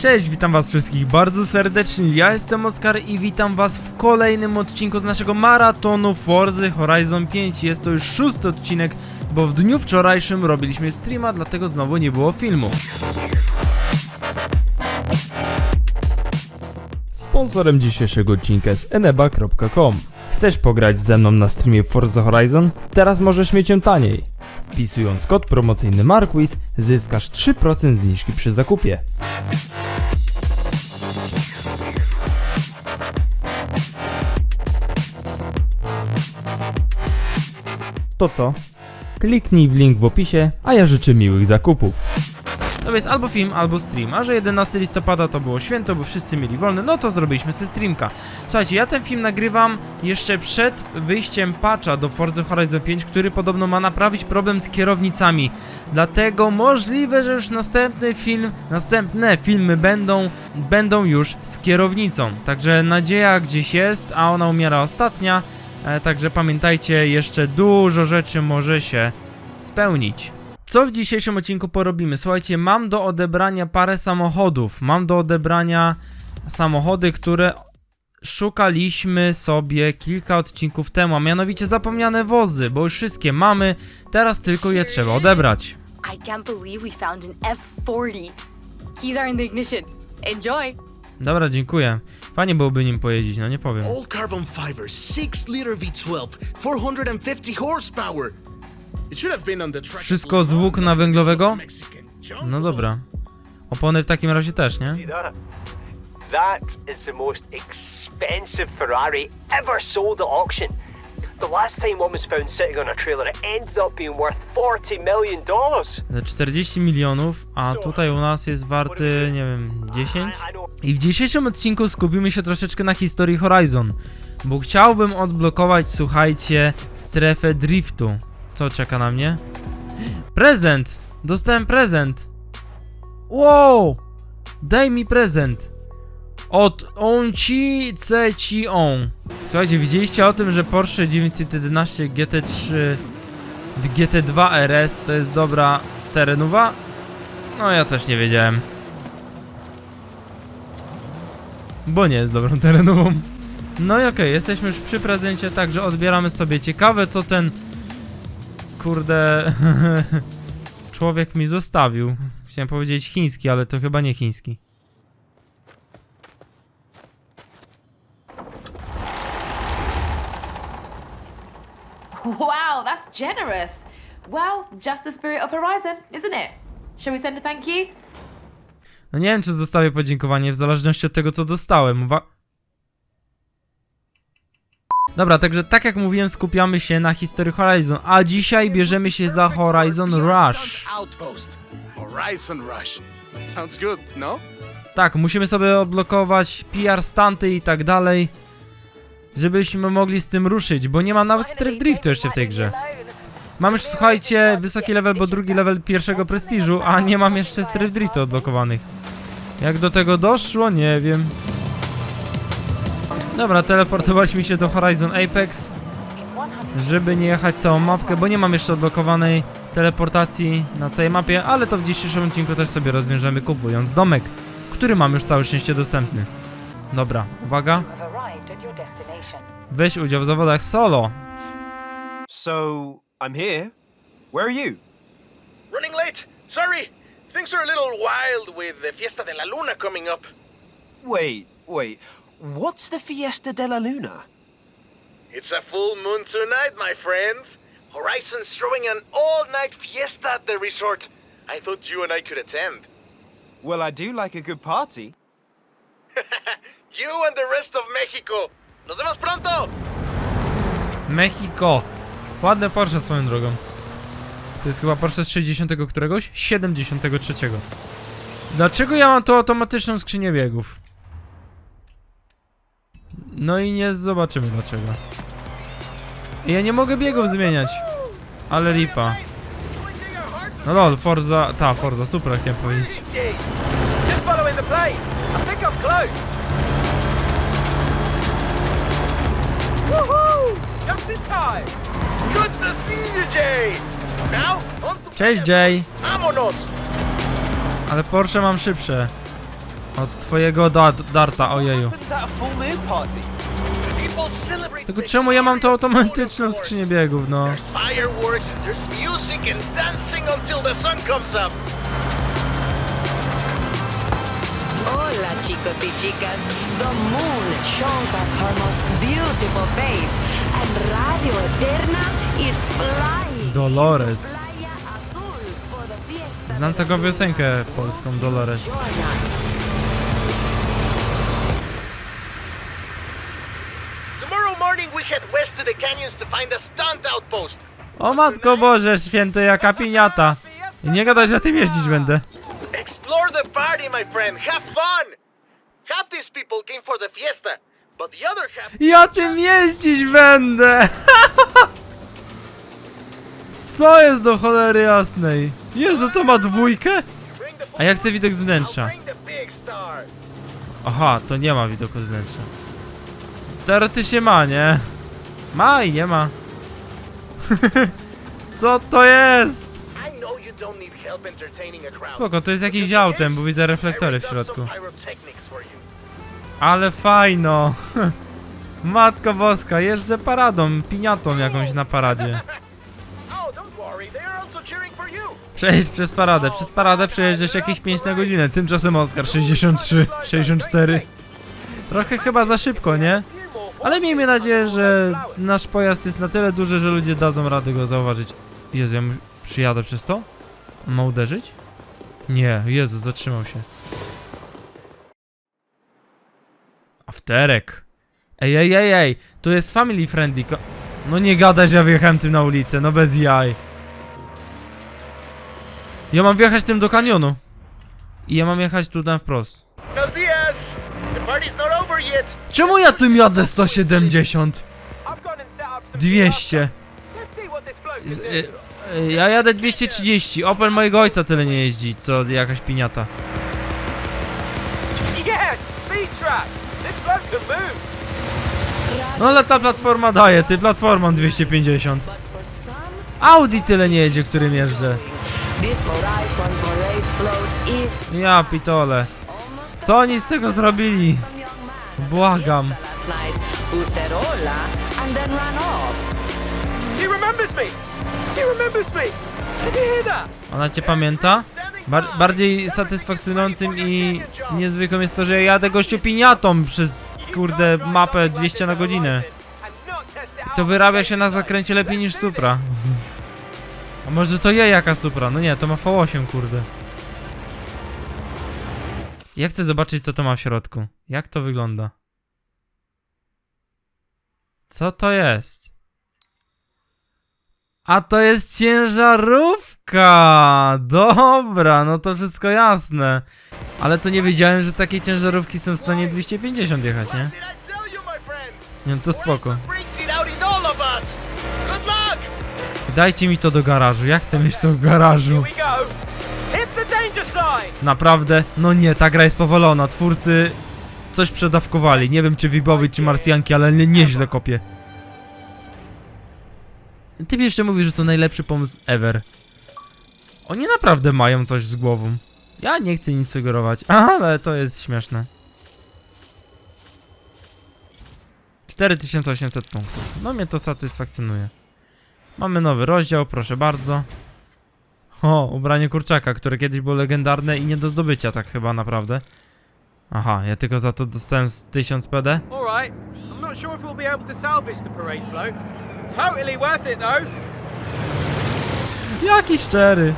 Cześć, witam was wszystkich bardzo serdecznie, ja jestem Oskar i witam was w kolejnym odcinku z naszego maratonu Forza Horizon 5 Jest to już szósty odcinek, bo w dniu wczorajszym robiliśmy streama, dlatego znowu nie było filmu Sponsorem dzisiejszego odcinka jest eneba.com. Chcesz pograć ze mną na streamie Forza Horizon? Teraz możesz mieć ją taniej. Wpisując kod promocyjny Marquis zyskasz 3% zniżki przy zakupie. To co? Kliknij w link w opisie, a ja życzę miłych zakupów. To jest albo film, albo stream, a że 11 listopada to było święto, bo wszyscy mieli wolne, no to zrobiliśmy sobie streamka. Słuchajcie, ja ten film nagrywam jeszcze przed wyjściem patcha do Forza Horizon 5, który podobno ma naprawić problem z kierownicami. Dlatego możliwe, że już następny film, następne filmy będą, będą już z kierownicą. Także nadzieja gdzieś jest, a ona umiera ostatnia. E, także pamiętajcie, jeszcze dużo rzeczy może się spełnić. Co w dzisiejszym odcinku porobimy? Słuchajcie, mam do odebrania parę samochodów. Mam do odebrania samochody, które szukaliśmy sobie kilka odcinków temu, a mianowicie zapomniane wozy, bo już wszystkie mamy, teraz tylko je trzeba odebrać. I can't believe we found an F40. Keys are in the ignition. Enjoy. Dobra, dziękuję. Fajnie byłoby nim pojeździć, no nie powiem. All carbon fiber, 6 liter V12, 450 horsepower. Wszystko z włókna węglowego? No dobra. Opony w takim razie też, nie? That? Is the most expensive Ferrari ever sold at auction. The last time one was found sitting on a trailer, it ended up being worth 40 million dollars. Za 40 milionów, a tutaj u nas jest warty, nie wiem, 10? I w dzisiejszym odcinku skupimy się troszeczkę na historii Horizon, bo chciałbym odblokować, słuchajcie, strefę driftu. Co czeka na mnie? Prezent! Dostałem prezent! Wow! Daj mi prezent! Od Onci Ci On. Słuchajcie, widzieliście o tym, że Porsche 911 GT3 GT2 RS to jest dobra terenowa? No ja też nie wiedziałem. Bo nie jest dobrą terenową. No i okej, jesteśmy już przy prezencie, także odbieramy sobie. Ciekawe co ten... Kurde... człowiek mi zostawił. Chciałem powiedzieć chiński, ale to chyba nie chiński. Wow, that's generous. Well, just the spirit of Horizon, isn't it? Shall we send a thank you? No nie wiem, czy zostawię podziękowanie w zależności od tego, co dostałem. Uwa Dobra, także tak jak mówiłem, skupiamy się na historii Horizon, a dzisiaj bierzemy się za Horizon Rush. Horizon Rush. Sounds good, no? Tak, musimy sobie odblokować PR stunty i tak dalej, żebyśmy mogli z tym ruszyć, bo nie ma nawet stref driftu jeszcze w tej grze. Mam już, słuchajcie, wysoki level, bo drugi level pierwszego prestiżu, a nie mam jeszcze stref driftu odblokowanych. Jak do tego doszło, nie wiem. Dobra, teleportowaliśmy się do Horizon Apex, żeby nie jechać całą mapkę, bo nie mam jeszcze odblokowanej teleportacji na całej mapie, ale to w dzisiejszym odcinku też sobie rozwiążemy kupując domek, który mam już całe szczęście dostępny. Dobra, uwaga. Weź udział w zawodach solo. So, I'm here. Where are you? Running late. Sorry. Things are a little wild with the Fiesta de la Luna coming up. Wait, wait. What's the Fiesta de la Luna? It's a full moon tonight, my friend. Horizon's throwing an all-night fiesta at the resort. I thought you and I could attend. Well, I do like a good party. You and the rest of Mexico. Nos vemos pronto. Mexico. Ładne Porsche swoją drogą. To jest chyba Porsche z 60 któregoś? 73. Dlaczego ja mam tu automatyczną skrzynię biegów? No i nie zobaczymy dlaczego. Ja nie mogę biegów zmieniać. Ale lipa. No lol, Forza, ta Forza, super chciałem powiedzieć. Cześć Jay! Ale Porsche mam szybsze. Od twojego da darta, ojeju. Tylko czemu ja mam automatyczną of the skrzynię biegów, no? Hola, chicos y chicas. The moon shows us her most beautiful face, and Radio Eterna is flying. Dolores. Znam taką piosenkę polską, Dolores. Find a stunt outpost. O matko Boże, święty jaka piniata. I nie gadać, że o tym jeździć będę. Explore the party, my friend. Have fun. Half these people came for the fiesta, but the other half. Ja tym jeździć będę! Co jest do cholery jasnej? Jezu, to ma dwójkę? A ja chcę widok z wnętrza. Aha, to nie ma widoku z wnętrza. Teoretycznie ma, nie? Ma i nie ma. Co to jest? Spoko, to jest in autem, bo widzę reflektory w środku. Ale fajno. Matko boska, jeżdżę paradą, piniatą jakąś na paradzie. Oh. Przejdź przez paradę, przez paradę przejeżdżasz jakieś 5 na godzinę, tymczasem Oscar 63, 64. Trochę chyba za szybko, nie? Ale miejmy nadzieję, że nasz pojazd jest na tyle duży, że ludzie dadzą radę go zauważyć. Jezu, ja przyjadę przez to? Ma uderzyć? Nie, Jezu, zatrzymał się. Afterek. Ej, ej, ej, ej, tu jest family friendly No nie gadaj, że ja wyjechałem tym na ulicę, no bez jaj. Ja mam wjechać tym do kanionu. I ja mam jechać tu tam wprost. Czemu ja tym jadę 170? I've gone and set up some 200. Let's see what this bloke can Z- y, y, Ja jadę 230. Opel mojego ojca tyle nie jeździ, co jakaś piniata. No ale ta platforma daje, ty platformą 250. But for some, Audi tyle nie jedzie, którym jeżdżę. Ja pitole. Co oni z tego zrobili? Błagam. Ona cię pamięta? Bar bardziej satysfakcjonującym i niezwykłym jest to, że ja jadę gościu piniatą przez kurde mapę 200 na godzinę. I to wyrabia się na zakręcie lepiej niż Supra. A może to je jaka Supra? No nie, to ma V8 kurde. Ja chcę zobaczyć co to ma w środku. Jak to wygląda? Co to jest? A to jest ciężarówka! Dobra, no to wszystko jasne. Ale to nie wiedziałem, że takie ciężarówki są w stanie 250 jechać, nie? Nie, no to spoko. Dajcie mi to do garażu, ja chcę mieć to w garażu. Naprawdę? No nie, ta gra jest powolona. Twórcy coś przedawkowali. Nie wiem czy Wibowi, czy Marsjanki, ale nie, nieźle kopie. Ty jeszcze mówisz, że to najlepszy pomysł ever. Oni naprawdę mają coś z głową. Ja nie chcę nic sugerować, ale to jest śmieszne. 4800 punktów. No mnie to satysfakcjonuje. Mamy nowy rozdział, proszę bardzo. O, ubranie kurczaka, które kiedyś było legendarne i nie do zdobycia, tak chyba naprawdę. Aha, ja tylko za to dostałem z 1000 PD. All right. I'm not sure if we'll be able to salvage the parade float. Totally worth it though. Jaki szczery.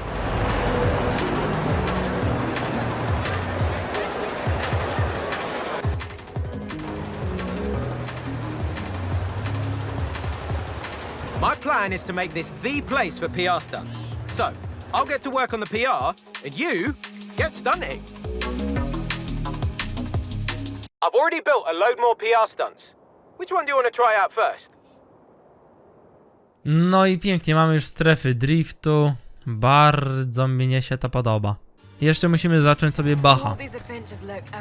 My plan is to make this the place for PR stunts. So, I'll get to work on the PR, and you get stunting. I've already built a load more PR stunts. Which one do you want to try out first? No i pięknie, mamy już strefy driftu. Bardzo mnie się to podoba. Jeszcze musimy zacząć sobie Bacha.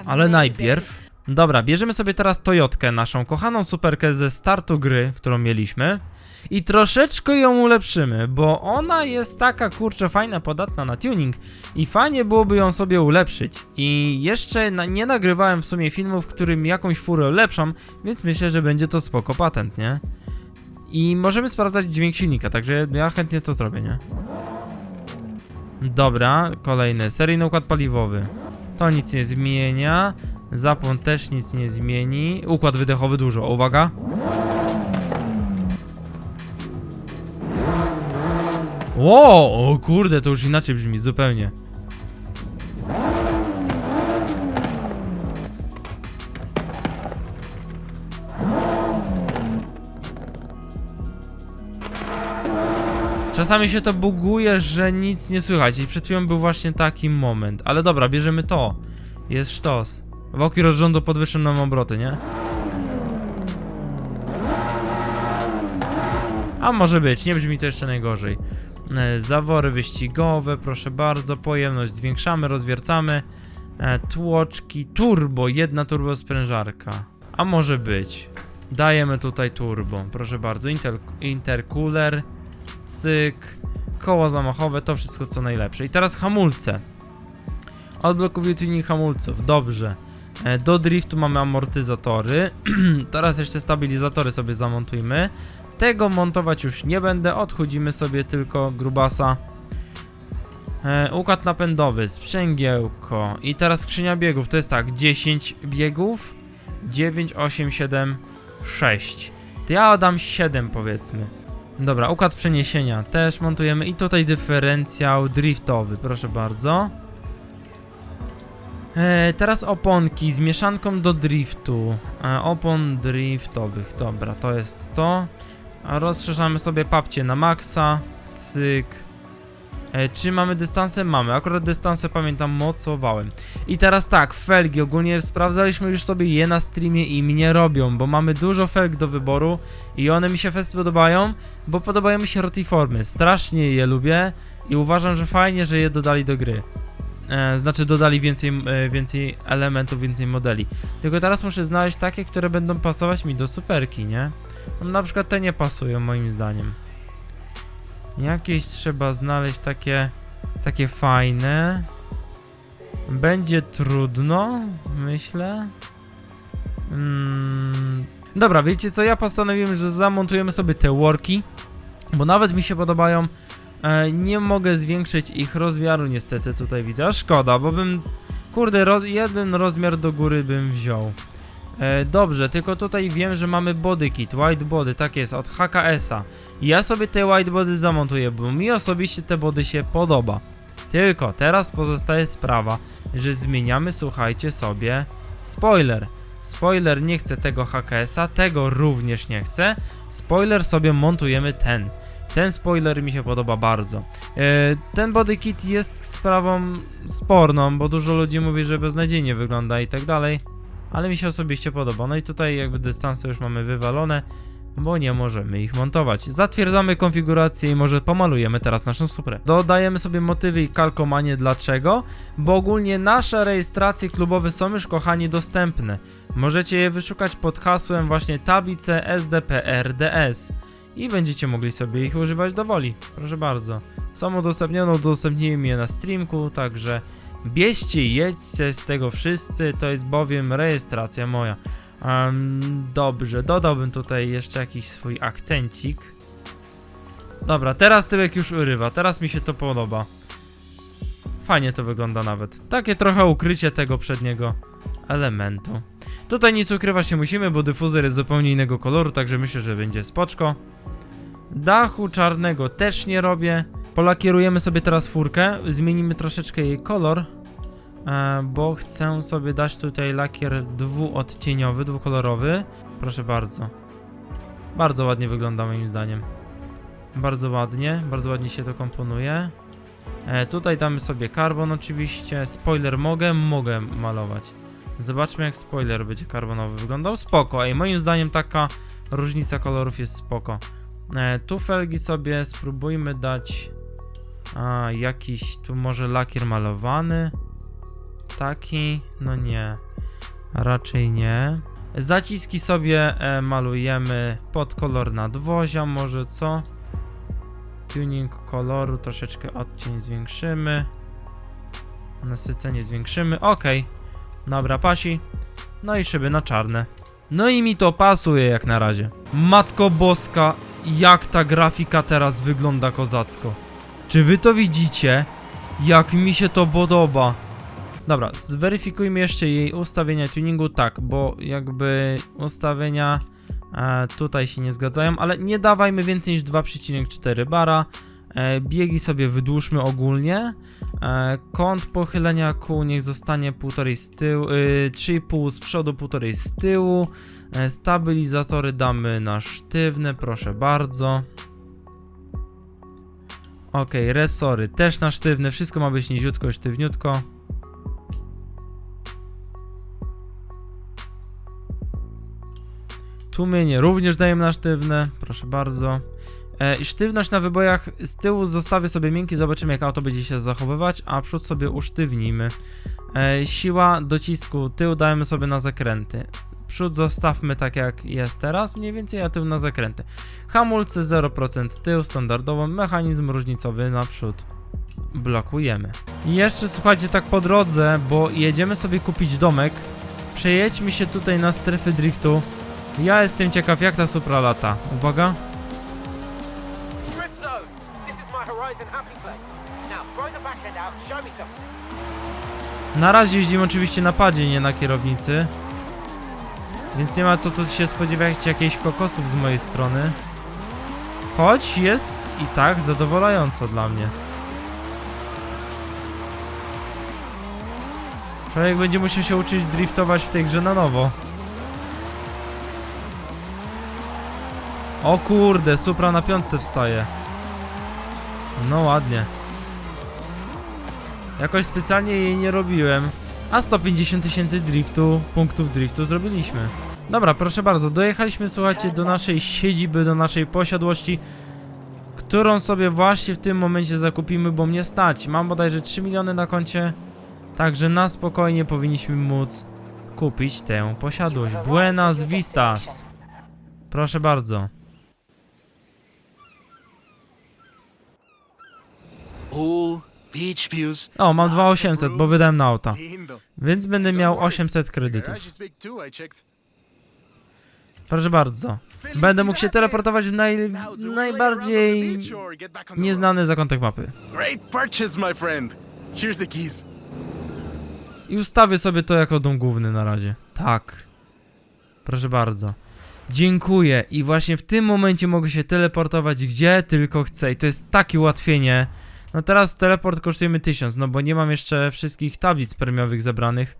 Ale najpierw Dobra, bierzemy sobie teraz Toyotkę, naszą kochaną superkę ze startu gry, którą mieliśmy. I troszeczkę ją ulepszymy, bo ona jest taka kurczę fajna, podatna na tuning i fajnie byłoby ją sobie ulepszyć. I jeszcze na, nie nagrywałem w sumie filmów, w którym jakąś furę ulepszam, więc myślę, że będzie to spoko patent, nie? I możemy sprawdzać dźwięk silnika, także ja chętnie to zrobię, nie? Dobra, kolejny, seryjny układ paliwowy. To nic nie zmienia. Zapłon też nic nie zmieni. Układ wydechowy dużo, uwaga. Ło, o kurde, to już inaczej brzmi zupełnie. Czasami się to buguje, że nic nie słychać i przed chwilą był właśnie taki moment. Ale dobra, bierzemy to. Jest sztos. Wałki rozrządu podwyższą nam obroty, nie? A może być, nie brzmi to jeszcze najgorzej. E, Zawory wyścigowe, proszę bardzo, pojemność zwiększamy, rozwiercamy. E, Tłoczki, turbo, jedna turbo sprężarka. A może być. Dajemy tutaj turbo, proszę bardzo. Inter, intercooler, cyk, koła zamachowe, to wszystko co najlepsze. I teraz hamulce. Odblokowuję tuning hamulców, dobrze. E, Do driftu mamy amortyzatory. Teraz jeszcze stabilizatory sobie zamontujmy. Tego montować już nie będę, odchodzimy sobie tylko grubasa. E, układ napędowy, sprzęgiełko i teraz skrzynia biegów, to jest tak, 10 biegów, 9, 8, 7, 6. To ja dam 7 powiedzmy. Dobra, układ przeniesienia też montujemy i tutaj dyferencjał driftowy, proszę bardzo. E, teraz oponki z mieszanką do driftu. E, opon driftowych, dobra, to jest to. Rozszerzamy sobie papcie na maksa. Cyk. E, czy mamy dystanse? Mamy. Akurat dystanse pamiętam mocowałem. I teraz tak, felgi. Ogólnie sprawdzaliśmy już sobie je na streamie i mnie robią, bo mamy dużo felg do wyboru i one mi się fest podobają, bo podobają mi się rotiformy. Strasznie je lubię i uważam, że fajnie, że je dodali do gry. E, znaczy dodali więcej, e, więcej elementów, więcej modeli. Tylko teraz muszę znaleźć takie, które będą pasować mi do superki, nie? No, na przykład te nie pasują moim zdaniem. Jakieś trzeba znaleźć takie, takie fajne. Będzie trudno, myślę. Mm. Dobra, wiecie co? Ja postanowiłem, że zamontujemy sobie te worki, bo nawet mi się podobają. E, nie mogę zwiększyć ich rozmiaru niestety tutaj widzę, szkoda, bo bym, kurde, roz, jeden rozmiar do góry bym wziął. E, dobrze, tylko tutaj wiem, że mamy body kit, white body, tak jest, od HKS-a. Ja sobie te white body zamontuję, bo mi osobiście te body się podoba. Tylko teraz pozostaje sprawa, że zmieniamy, słuchajcie sobie, spoiler. Spoiler nie chce tego HKS-a, tego również nie chce. Spoiler sobie montujemy ten. Ten spoiler mi się podoba bardzo. E, ten body kit jest sprawą sporną, bo dużo ludzi mówi, że beznadziejnie wygląda i tak dalej. Ale mi się osobiście podoba. No i tutaj jakby dystanse już mamy wywalone, bo nie możemy ich montować. Zatwierdzamy konfigurację i może pomalujemy teraz naszą suprę. Dodajemy sobie motywy i kalkomanie. Dlaczego? Bo ogólnie nasze rejestracje klubowe są już kochani dostępne. Możecie je wyszukać pod hasłem właśnie tablice SDPRDS i będziecie mogli sobie ich używać do woli. Proszę bardzo. Są udostępnione, udostępniłem je na streamku, także bierzcie i jedźcie z tego wszyscy, to jest bowiem rejestracja moja. Em, dobrze, dodałbym tutaj jeszcze jakiś swój akcencik. Dobra, teraz tyłek już urywa, teraz mi się to podoba. Fajnie to wygląda nawet. Takie trochę ukrycie tego przedniego elementu. Tutaj nic ukrywać nie musimy, bo dyfuzer jest zupełnie innego koloru, także myślę, że będzie spoczko. Dachu czarnego też nie robię. Polakierujemy sobie teraz furkę, zmienimy troszeczkę jej kolor, e, bo chcę sobie dać tutaj lakier dwuodcieniowy, dwukolorowy. Proszę bardzo. Bardzo ładnie wygląda moim zdaniem. Bardzo ładnie, bardzo ładnie się to komponuje. E, tutaj damy sobie karbon oczywiście. Spoiler mogę? Mogę malować. Zobaczmy jak spoiler będzie karbonowy wyglądał. Spoko, ej, moim zdaniem taka różnica kolorów jest spoko. E, tu felgi sobie spróbujmy dać a, jakiś tu może lakier malowany. Taki, no nie. Raczej nie. Zaciski sobie e, malujemy pod kolor nadwozia, może co? Tuning koloru, troszeczkę odcień zwiększymy. Nasycenie zwiększymy, ok. Dobra, pasi. No i szyby na czarne. No i mi to pasuje jak na razie. Matko Boska, jak ta grafika teraz wygląda kozacko. Czy wy to widzicie? Jak mi się to podoba. Dobra, zweryfikujmy jeszcze jej ustawienia tuningu. Tak, bo jakby ustawienia e, tutaj się nie zgadzają, ale nie dawajmy więcej niż 2,4 bara. E, biegi sobie wydłużmy ogólnie. E, kąt pochylenia kół niech zostanie 1,5 z tyłu, y, 3,5 z przodu, 1,5 z tyłu. E, stabilizatory damy na sztywne, proszę bardzo. Ok, resory też na sztywne, wszystko ma być niziutko, sztywniutko. Tłumienie również dajemy na sztywne, proszę bardzo. E, I sztywność na wybojach z tyłu zostawię sobie miękki, zobaczymy jak auto będzie się zachowywać, a przód sobie usztywnimy. E, siła docisku tył dajemy sobie na zakręty. Przód zostawmy tak jak jest teraz, mniej więcej, a tył na zakręty. Hamulce 0% tył standardowo, mechanizm różnicowy naprzód. Blokujemy. I jeszcze słuchajcie, tak po drodze, bo jedziemy sobie kupić domek. Przejedźmy się tutaj na strefy driftu. Ja jestem ciekaw jak ta Supra lata. Uwaga. Na razie jeździmy oczywiście na padzie, nie na kierownicy. Więc nie ma co tu się spodziewać jakichś kokosów z mojej strony. Choć jest i tak zadowalająco dla mnie. Człowiek będzie musiał się uczyć driftować w tej grze na nowo. O kurde, Supra na piątce wstaje. No ładnie. Jakoś specjalnie jej nie robiłem. A 150 tysięcy driftu, punktów driftu zrobiliśmy. Dobra, proszę bardzo, dojechaliśmy, słuchajcie, do naszej siedziby, do naszej posiadłości, którą sobie właśnie w tym momencie zakupimy, bo mnie stać. Mam bodajże 3 miliony na koncie, także na spokojnie powinniśmy móc kupić tę posiadłość. Buenas Vistas. Proszę bardzo. All. O, mam 2800, bo wydałem na auta. Więc będę miał 800 kredytów. Proszę bardzo. Będę mógł się teleportować w naj... Najbardziej nieznany zakątek mapy. I ustawię sobie to jako dom główny na razie. Tak. Proszę bardzo. Dziękuję. I właśnie w tym momencie mogę się teleportować gdzie tylko chcę. I to jest takie ułatwienie. No teraz teleport kosztuje mi 1000, no bo nie mam jeszcze wszystkich tablic premiowych zebranych.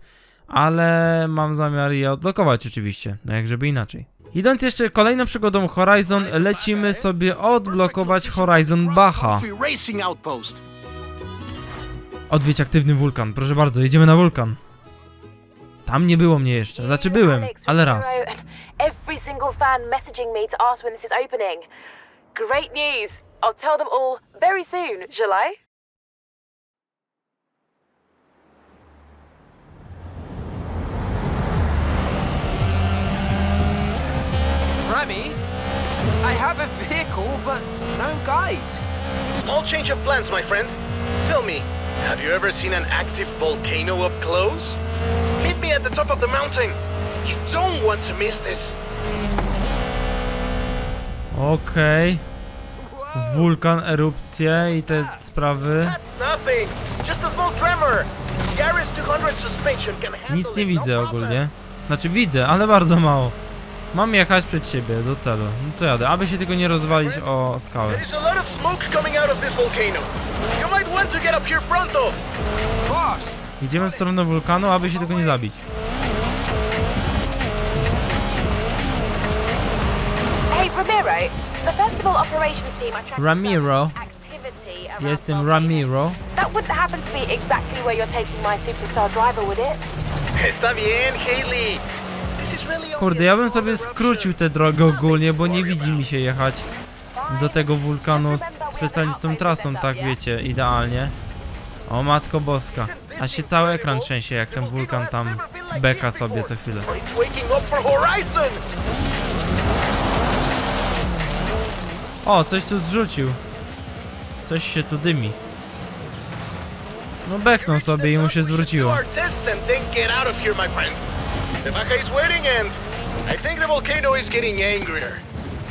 Ale mam zamiar je odblokować oczywiście. No jak żeby inaczej. Idąc jeszcze kolejną przygodą Horizon, lecimy sobie odblokować Horizon Bacha. Odwiedź aktywny wulkan, proszę bardzo, jedziemy na wulkan. Tam nie było mnie jeszcze, znaczy byłem, ale raz. Every single fan messaging me to ask when this is opening. Great news! I'll tell them all very soon, shall I? Remy, I have a vehicle, but no guide. Small change of plans, my friend. Tell me, have you ever seen an active volcano up close? Meet me at the top of the mountain. You don't want to miss this. Okej, wulkan, erupcje i te sprawy. That's nothing. Just a small tremor. Yaris 200 suspension can handle Nic nie no widzę ogólnie. Znaczy widzę, ale bardzo mało. Mam jechać przed siebie, do celu. No to jadę, aby się tylko nie rozwalić o skałę. Idziemy w stronę wulkanu, aby się tylko nie zabić. Around Jestem. Ramiro. That wouldn't happen to be exactly where you're taking my superstar driver, would it? Está bien, Haley. Kurde, ja bym sobie skrócił tę drogę ogólnie, bo nie widzi mi się jechać do tego wulkanu specjalnie tą trasą, tak wiecie, idealnie. O matko boska. A się cały ekran trzęsie, jak ten wulkan tam beka sobie co chwilę. O, coś tu zrzucił. Coś się tu dymi. No beknął sobie i mu się zwróciło.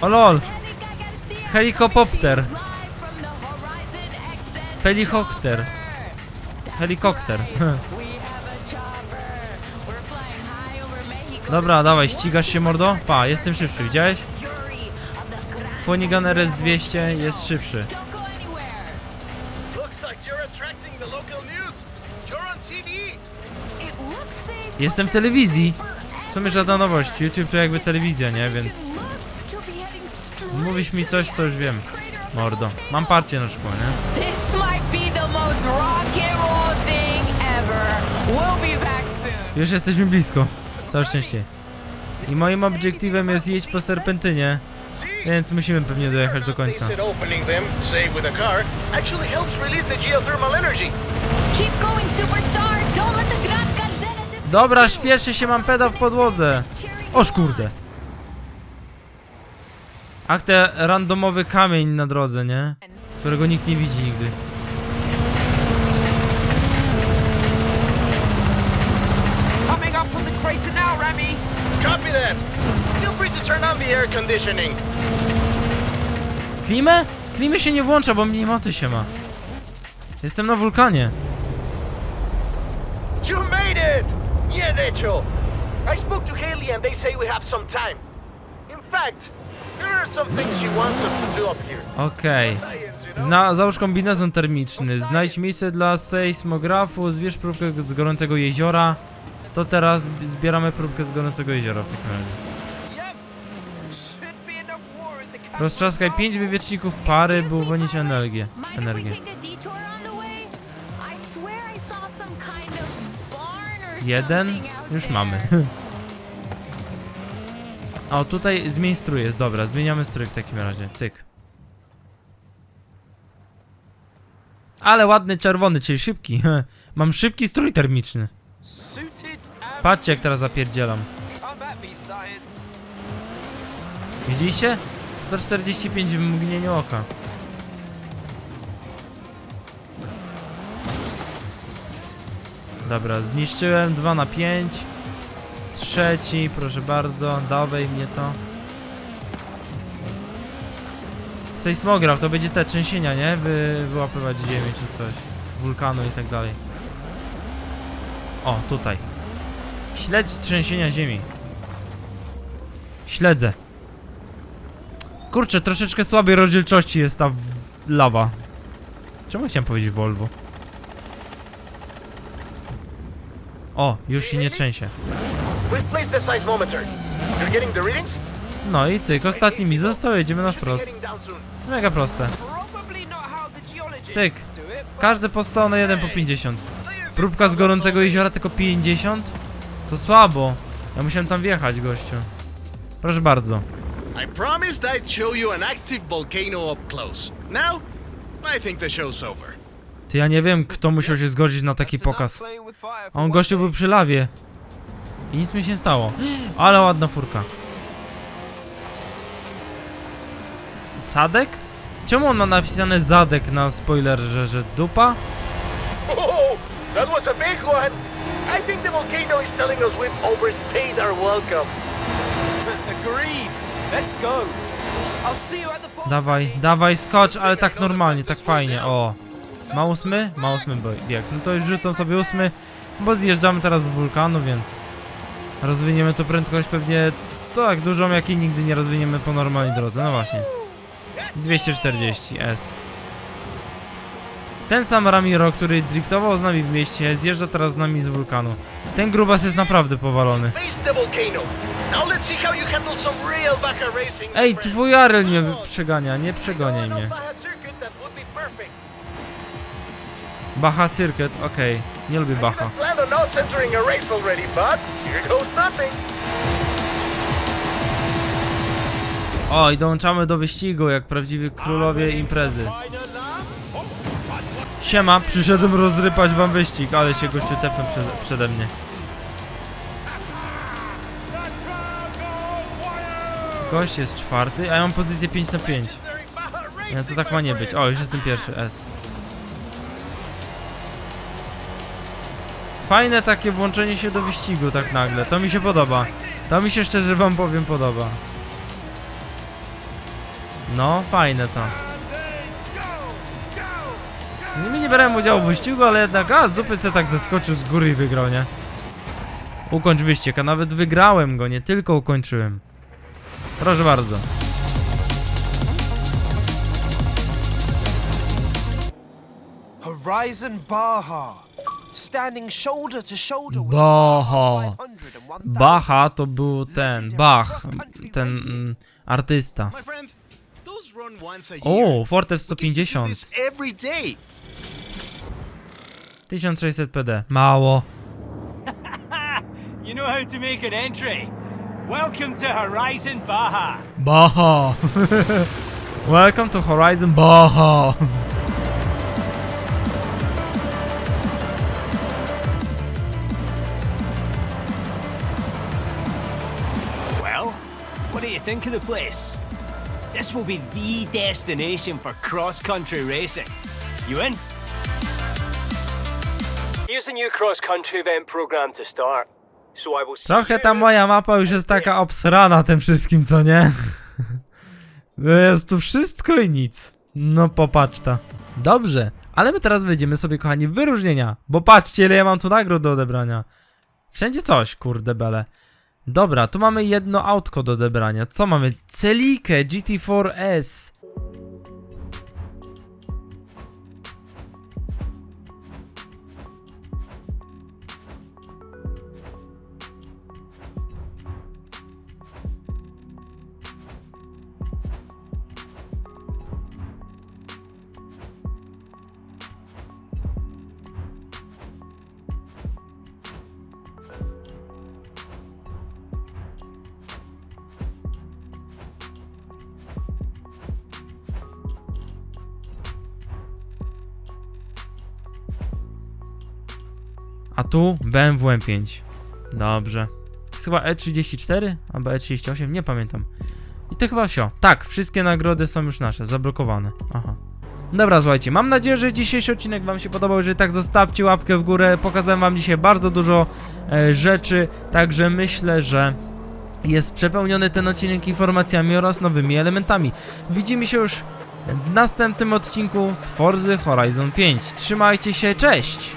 O lol, helikopter. Helikopter. Helikopter. Dobra, dawaj, ścigasz się mordo? Pa, jestem szybszy, widziałeś? Ponigan RS200 jest szybszy. Jestem w telewizji. W sumie żadna nowość, YouTube to jakby telewizja, nie? Więc mówisz mi coś, co już wiem. Mordo. Mam parcie na szkło, nie? Już jesteśmy blisko. Całe szczęście. I moim obiektywem jest jeść po serpentynie, więc musimy pewnie dojechać do końca. Dobra, you. śpieszę się, mam peda w podłodze. Oż kurde. Ach, te randomowy kamień na drodze, nie? Którego nikt nie widzi nigdy. Coming up from the crater now, Rami. Copy that. Turn on the air conditioning. Klimę? Klimę się nie włącza, bo mniej mocy się ma. Jestem na wulkanie. You made it! Yeah, Rachel. I spoke to Haley and they say we have some time. In fact, here are some things she wants us to do up here. Okej. Zna, załóż kombinezon termiczny, znajdź miejsce dla sejsmografu, zbierz próbkę z gorącego jeziora. To teraz zbieramy próbkę z gorącego jeziora w takim razie. Roztrzaskaj 5 wywieczników pary, by uwolnić energię. Energię. Jeden, już mamy. O, tutaj zmień strój jest, dobra, zmieniamy strój w takim razie, cyk. Ale ładny czerwony, czyli szybki. Mam szybki strój termiczny. Patrzcie jak teraz zapierdzielam. come at me, science. Widzicie? 145 w mgnieniu oka. Dobra, zniszczyłem 2 na 5. Trzeci, proszę bardzo, dawaj mnie to. Sejsmograf to będzie te trzęsienia, nie? Wy, wyłapywać ziemię czy coś. Wulkanu i tak dalej. O, tutaj. Śledź trzęsienia ziemi. Śledzę. Kurczę, troszeczkę słabej rozdzielczości jest ta lawa. Czemu chciałem powiedzieć Volvo? O, już się nie trzęsie. No i cyk, ostatni mi został, jedziemy na wprost. Mega proste. Cyk. Każdy po 100, no jeden po 50. Próbka z gorącego jeziora tylko 50? To słabo. Ja musiałem tam wjechać, gościu. Proszę bardzo. I promised I'd show you an active volcano up close. Now, I think the show's over. Ty ja nie wiem, kto musiał się zgodzić na taki pokaz. A on gościu był przy lawie. I nic mi się nie stało. Ale ładna furka. S- Sadek? Czemu on ma napisane zadek na spoilerze, że dupa? Oh, that was a big one. I think the volcano is telling us we've overstayed our welcome. Agreed. Dawaj, dawaj, skocz, ale tak normalnie, tak fajnie, o. Ma ósmy? Ma ósmy bo- bieg. No to już rzucam sobie ósmy, bo zjeżdżamy teraz z wulkanu, więc rozwiniemy tu prędkość pewnie tak dużą, jakiej nigdy nie rozwiniemy po normalnej drodze. No właśnie. 240 S. Ten sam Ramiro, który driftował z nami w mieście, zjeżdża teraz z nami z wulkanu. Ten grubas jest naprawdę powalony. Ej, twój Arel mnie przegania, nie przegoniaj No, mnie. Baha Circuit, okej. Nie lubię Baha. O, i dołączamy do wyścigu, jak prawdziwi królowie imprezy. Siema, przyszedłem rozrypać wam wyścig, ale się gościu tepnął przez, przede mnie. Gość jest czwarty, a ja mam pozycję 5 na 5. Nie, to tak ma nie być. O, już jestem pierwszy, S. Fajne takie włączenie się do wyścigu tak nagle, to mi się podoba. To mi się szczerze wam powiem podoba. No, fajne to. Z nimi nie brałem udziału w wyścigu, ale jednak, a, zupy se tak zeskoczył z góry i wygrał, nie? Ukończ wyścig, a nawet wygrałem go, nie tylko ukończyłem. Proszę bardzo. Horizon Baja. Standing shoulder to shoulder with Baha. 500 and 1000. Baha to był ten, Bach, ten mm, artysta. O, Forte w We can do 150. this every day. 1600 PD. Mało. You know how to make an entry. Welcome to Horizon Baja. Baha. Welcome to Horizon Baha. Well, what do you think of the place? This will be the destination for cross-country racing. You in? Here's the new cross-country event program to start. Trochę ta moja mapa już jest taka obsrana tym wszystkim, co nie? Jest tu wszystko i nic. No popatrz ta. Dobrze, ale my teraz wejdziemy sobie, kochani, wyróżnienia. Bo patrzcie, ile ja mam tu nagród do odebrania. Wszędzie coś, kurde bele. Dobra, tu mamy jedno autko do odebrania. Co mamy? Celikę GT4S. A tu BMW M5. Dobrze. Chyba E34 albo E38, nie pamiętam. I to chyba wsio. Tak, wszystkie nagrody są już nasze, zablokowane. Aha. Dobra, słuchajcie, mam nadzieję, że dzisiejszy odcinek wam się podobał, jeżeli tak zostawcie łapkę w górę. Pokazałem wam dzisiaj bardzo dużo e, rzeczy, także myślę, że jest przepełniony ten odcinek informacjami oraz nowymi elementami. Widzimy się już w następnym odcinku z Forzy Horizon 5. Trzymajcie się, cześć!